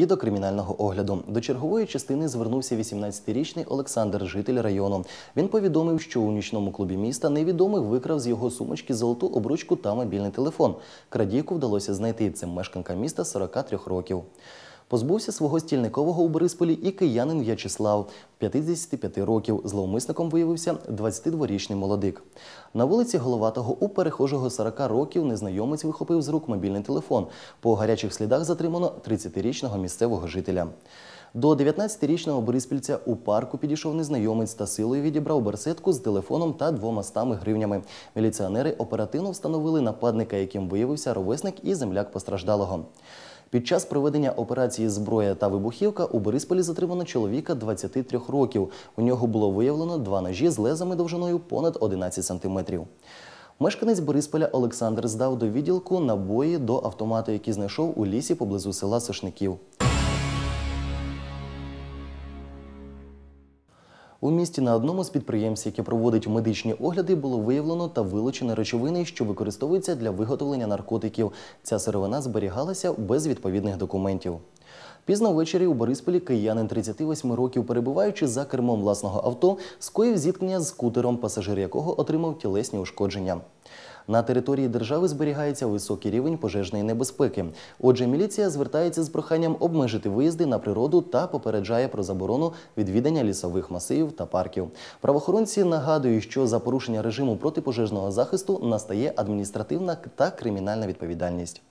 І до кримінального огляду до чергової частини звернувся 18-річний Олександр, житель району. Він повідомив, що у нічному клубі міста невідомий викрав з його сумочки золоту обручку та мобільний телефон. Крадійку вдалося знайти. Це мешканка міста 43 років. Позбувся свого стільникового у Борисполі і киянин В'ячеслав, 55 років. Зловмисником виявився 22-річний молодик. На вулиці Головатого у перехожого 40 років незнайомець вихопив з рук мобільний телефон. По гарячих слідах затримано 30-річного місцевого жителя. До 19-річного бориспільця у парку підійшов незнайомець та силою відібрав барсетку з телефоном та двома стами гривнями. Міліціонери оперативно встановили нападника, яким виявився ровесник і земляк постраждалого. Під час проведення операції зброя та вибухівка у Борисполі затримано чоловіка 23 років. У нього було виявлено два ножі з лезами довжиною понад 11 сантиметрів. Мешканець Борисполя Олександр здав до відділку набої до автомату, який знайшов у лісі поблизу села Сошників. У місті на одному з підприємств, яке проводить медичні огляди, було виявлено та вилучено речовини, що використовуються для виготовлення наркотиків. Ця сировина зберігалася без відповідних документів. Пізно ввечері у Борисполі киянин 38 років, перебуваючи за кермом власного авто, скоїв зіткнення з скутером, пасажир якого отримав тілесні ушкодження. На території держави зберігається високий рівень пожежної небезпеки. Отже, міліція звертається з проханням обмежити виїзди на природу та попереджає про заборону відвідання лісових масивів та парків. Правоохоронці нагадують, що за порушення режиму протипожежного захисту настає адміністративна та кримінальна відповідальність.